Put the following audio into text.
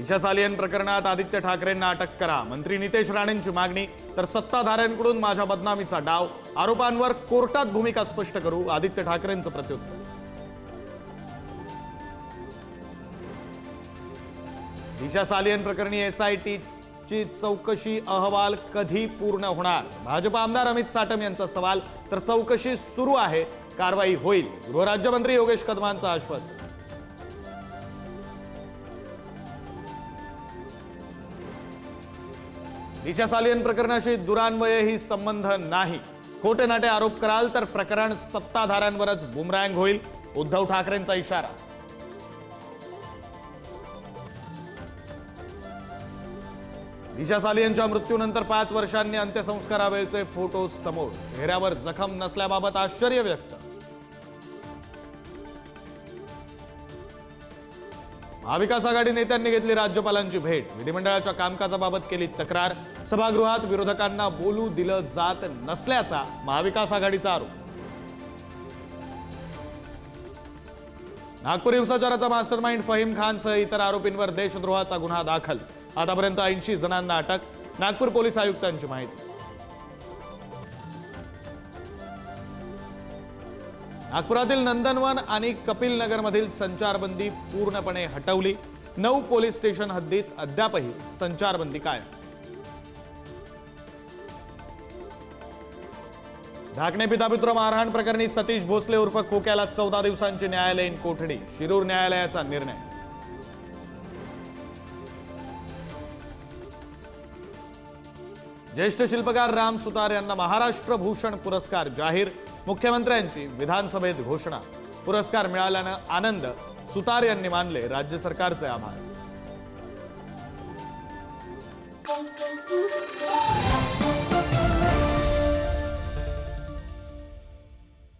दिशा सालियन प्रकरणात आदित्य ठाकरेंना अटक करा. मंत्री नितेश राणेंची मागणी तर सत्ताधाऱ्यांकडून माझ्या बदनामीचा डाव. आरोपांवर कोर्टात भूमिका स्पष्ट करू आदित्य ठाकरेंचं प्रत्युत्तर. दिशा सालियन प्रकरणी एसआयटीची चौकशी अहवाल कधी पूर्ण होणार? भाजप आमदार अमित साटम यांचा सवाल तर चौकशी सुरू आहे कारवाई होईल. गृहराज्यमंत्री योगेश कदमांचं आश्वासन. दिशा सालियन प्रकरणाशी दुरान्वयही संबंध नाही. खोटे नाटे आरोप कराल तर प्रकरण सत्ताधाऱ्यांवरच बुमरँग होईल उद्धव ठाकरेंचा इशारा. दिशा सालियनच्या मृत्यूनंतर पाच वर्षांनी अंत्यसंस्कारावेळचे फोटो समोर. चेहऱ्यावर जखम नसल्याबाबत आश्चर्य व्यक्त. महाविकास आघाडी नेत्यांनी घेतली राज्यपालांची भेट. विधिमंडळाच्या कामकाजाबाबत केली तक्रार. सभागृहात विरोधकांना बोलू दिलं जात नसल्याचा महाविकास आघाडीचा आरोप. नागपूर हिंसाचाराचा मास्टर माइंड फहीम खानसह इतर आरोपींवर देशद्रोहाचा गुन्हा दाखल. आतापर्यंत ऐंशी जणांना अटक. नागपूर पोलीस आयुक्तांची माहिती. नागपुरातील नंदनवन आणि कपिल नगरमधील संचारबंदी पूर्णपणे हटवली. नऊ पोलीस स्टेशन हद्दीत अद्यापही संचारबंदी कायम. ढाकणे पितापुत्र मारहाण प्रकरणी सतीश भोसले उर्फ खोक्याला चौदा दिवसांची न्यायालयीन कोठडी शिरूर न्यायालयाचा निर्णय. ज्येष्ठ शिल्पकार राम सुतार यांना महाराष्ट्र भूषण पुरस्कार जाहीर. मुख्यमंत्र्यांची विधानसभेत घोषणा. पुरस्कार मिळाल्यानं आनंद सुतार यांनी मानले राज्य सरकारचे आभार.